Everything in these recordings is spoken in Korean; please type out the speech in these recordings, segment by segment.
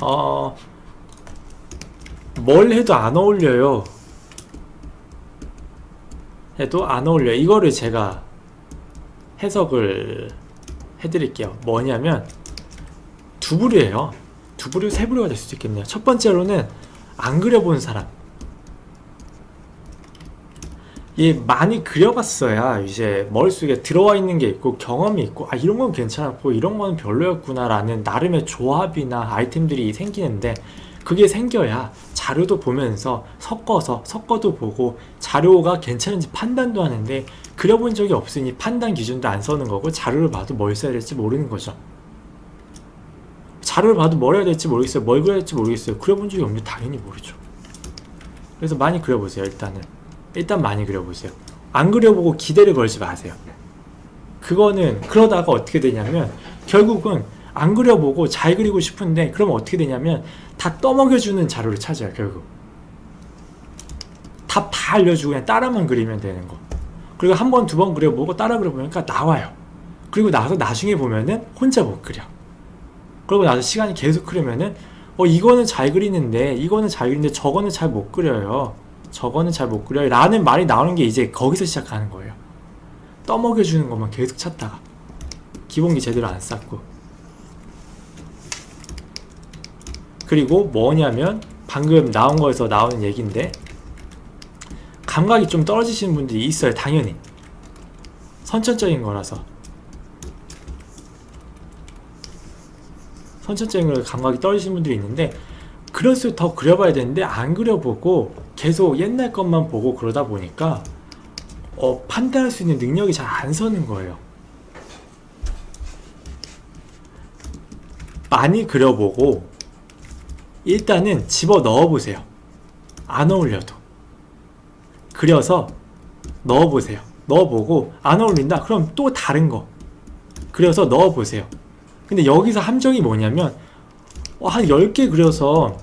어, 뭘 해도 안 어울려요. 해도 안 어울려요. 이거를 제가 해석을 해드릴게요. 뭐냐면 두 부류예요. 두 부류, 세 부류가 될 수도 있겠네요. 첫 번째로는 안 그려본 사람. 이 많이 그려봤어야 이제 머릿속에 들어와 있는 게 있고 경험이 있고 아 이런 건 괜찮았고 이런 건 별로였구나 라는 나름의 조합이나 아이템들이 생기는데 그게 생겨야 자료도 보면서 섞어서 섞어도 보고 자료가 괜찮은지 판단도 하는데 그려본 적이 없으니 판단 기준도 안 서는 거고 자료를 봐도 뭘 써야 될지 모르는 거죠. 자료를 봐도 뭘 해야 될지 모르겠어요. 뭘 그려야 될지 모르겠어요. 그려본 적이 없는데 당연히 모르죠. 그래서 많이 그려보세요. 일단은 일단 많이 그려보세요. 안 그려보고 기대를 걸지 마세요. 그거는 그러다가 어떻게 되냐면 결국은 안 그려보고 잘 그리고 싶은데 그러면 어떻게 되냐면 다 떠먹여주는 자료를 찾아요. 결국 답다 알려주고 그냥 따라만 그리면 되는 거. 그리고 한 번 두 번 그려보고 따라 그려보니까 나와요. 그리고 나서 나중에 보면은 혼자 못 그려. 그러고 나서 시간이 계속 흐르면은 어 이거는 잘 그리는데 이거는 잘 그리는데 저거는 잘 못 그려요. 저거는 잘 못 그려요. 라는 말이 나오는 게 이제 거기서 시작하는 거예요. 떠먹여 주는 것만 계속 찾다가 기본기 제대로 안 쌓고 그리고 뭐냐면 방금 나온 거에서 나오는 얘기인데 감각이 좀 떨어지시는 분들이 있어요. 당연히 선천적인 거라서 선천적인 걸 감각이 떨어지시는 분들이 있는데 그럴수록 더 그려봐야 되는데 안 그려보고 계속 옛날 것만 보고 그러다 보니까 어, 판단할 수 있는 능력이 잘 안 서는 거예요. 많이 그려보고 일단은 집어 넣어 보세요. 안 어울려도 그려서 넣어 보세요. 넣어 보고 안 어울린다. 그럼 또 다른 거 그려서 넣어 보세요. 근데 여기서 함정이 뭐냐면 어, 한 10개 그려서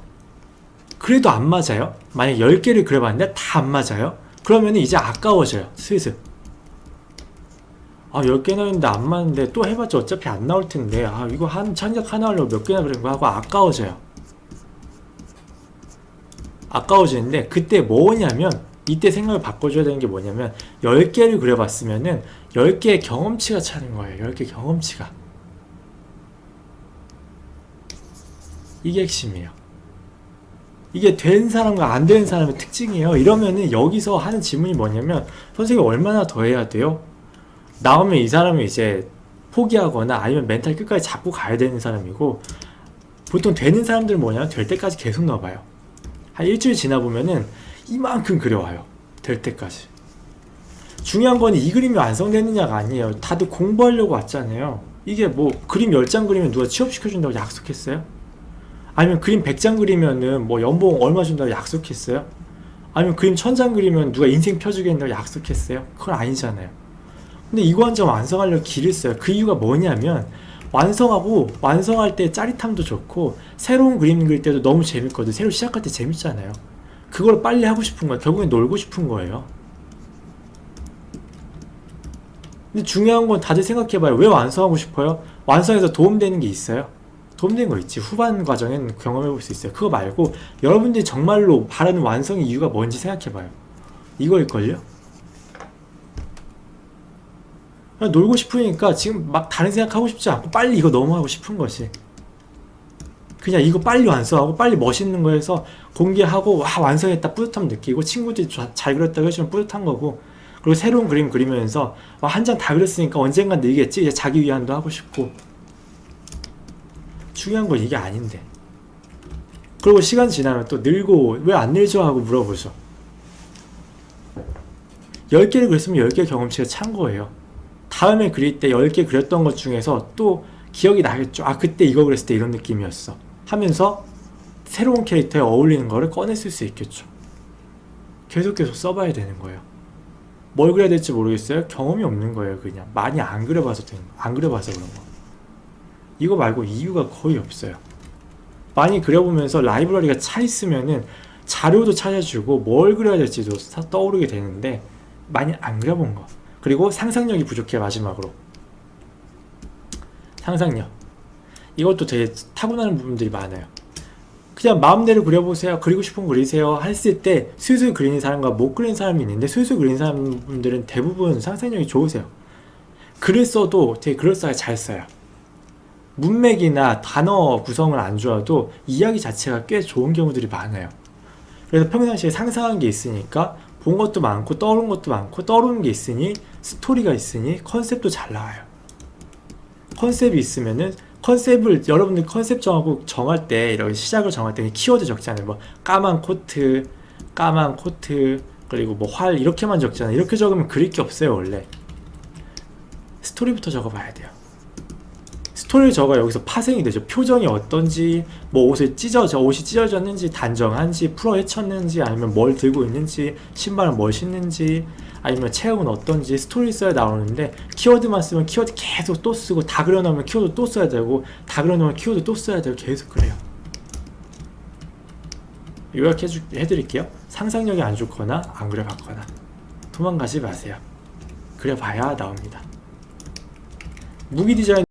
그래도 안 맞아요. 만약 10개를 그려봤는데 다 안 맞아요. 그러면 이제 아까워져요. 슬슬. 아, 10개 나왔는데 안 맞는데 또 해봤자 어차피 안 나올 텐데. 아, 이거 한 창작 하나 하려고 몇 개나 그린 거 하고 아까워져요. 아까워지는데 그때 뭐냐면 이때 생각을 바꿔줘야 되는 게 뭐냐면 10개를 그려봤으면은 10개의 경험치가 차는 거예요. 10개 경험치가. 이게 핵심이에요. 이게 된 사람과 안 되는 사람의 특징이에요. 이러면은 여기서 하는 질문이 뭐냐면 선생님 얼마나 더 해야 돼요? 나오면 이 사람이 이제 포기하거나 아니면 멘탈 끝까지 잡고 가야 되는 사람이고 보통 되는 사람들은 뭐냐면 될 때까지 계속 넣어봐요. 한 일주일 지나 보면은 이만큼 그려와요. 될 때까지. 중요한 건 이 그림이 완성됐느냐가 아니에요. 다들 공부하려고 왔잖아요. 이게 뭐 그림 10장 그리면 누가 취업시켜준다고 약속했어요? 아니면 그림 100장 그리면은 뭐 연봉 얼마 준다고 약속했어요? 아니면 그림 1000장 그리면 누가 인생 펴주겠다고 약속했어요? 그건 아니잖아요. 근데 이거 한 점 완성하려고 길을 써요. 그 이유가 뭐냐면 완성하고 완성할 때 짜릿함도 좋고 새로운 그림 그릴 때도 너무 재밌거든. 새로 시작할 때 재밌잖아요. 그걸 빨리 하고 싶은 거예요. 결국엔 놀고 싶은 거예요. 근데 중요한 건 다들 생각해봐요. 왜 완성하고 싶어요? 완성해서 도움되는 게 있어요? 도움되는 거 있지. 후반 과정엔 경험해 볼 수 있어요. 그거 말고 여러분들이 정말로 바라는 완성의 이유가 뭔지 생각해 봐요. 이거일걸요? 그냥 놀고 싶으니까 지금 막 다른 생각하고 싶지 않고 빨리 이거 하고 싶은 거지. 그냥 이거 빨리 완성하고 빨리 멋있는 거 해서 공개하고 와 완성했다 뿌듯함 느끼고 친구들이 자- 잘 그렸다고 해주면 뿌듯한 거고 그리고 새로운 그림 그리면서 와 한 장 다 그렸으니까 언젠간 늘겠지 이제 자기 위안도 하고 싶고 중요한 건 이게 아닌데. 그리고 시간 지나면 또 늘고 왜 안 늘죠? 하고 물어보죠. 10개를 그렸으면 10개 경험치가 찬 거예요. 다음에 그릴 때 10개 그렸던 것 중에서 또 기억이 나겠죠. 아 그때 이거 그렸을 때 이런 느낌이었어. 하면서 새로운 캐릭터에 어울리는 거를 꺼냈을 수 있겠죠. 계속 계속 써봐야 되는 거예요. 뭘 그려야 될지 모르겠어요. 경험이 없는 거예요 그냥. 많이 안 그려봐서 되는 거. 안 그려봐서 그런 거 이거 말고 이유가 거의 없어요. 많이 그려보면서 라이브러리가 차 있으면은 자료도 찾아주고 뭘 그려야 될지도 사- 떠오르게 되는데 많이 안 그려본 거. 그리고 상상력이 부족해 마지막으로. 상상력. 이것도 되게 타고나는 부분들이 많아요. 그냥 마음대로 그려보세요. 그리고 싶은 거 그리세요. 했을 때 슬슬 그리는 사람과 못 그리는 사람이 있는데 슬슬 그리는 사람들은 대부분 상상력이 좋으세요. 글을 써도 되게 그럴싸하게 잘 써요. 문맥이나 단어 구성을 안 좋아도 이야기 자체가 꽤 좋은 경우들이 많아요. 그래서 평상시에 상상한 게 있으니까 본 것도 많고 떠오른 것도 많고 떠오르는 게 있으니 스토리가 있으니 컨셉도 잘 나와요. 컨셉이 있으면은 컨셉을 여러분들 컨셉 정하고 정할 때 이렇게 시작을 정할 때 키워드 적잖아요. 뭐 까만 코트, 까만 코트 그리고 뭐 활 이렇게만 적잖아요. 이렇게 적으면 그릴 게 없어요 원래. 스토리부터 적어봐야 돼요. 스토리를 적어 여기서 파생이 되죠. 표정이 어떤지, 뭐 옷을 찢어져, 옷이 찢어졌는지, 단정한지, 풀어 헤쳤는지, 아니면 뭘 들고 있는지, 신발은 뭘 신는지, 아니면 체형은 어떤지 스토리 써야 나오는데 키워드만 쓰면 키워드 계속 또 쓰고 다 그려놓으면 키워드 또 써야 되고 다 그려놓으면 키워드 또 써야 되고 계속 그래요. 요약해 주, 해드릴게요. 상상력이 안 좋거나 안 그려봤거나 도망가지 마세요. 그려봐야 나옵니다. 무기 디자인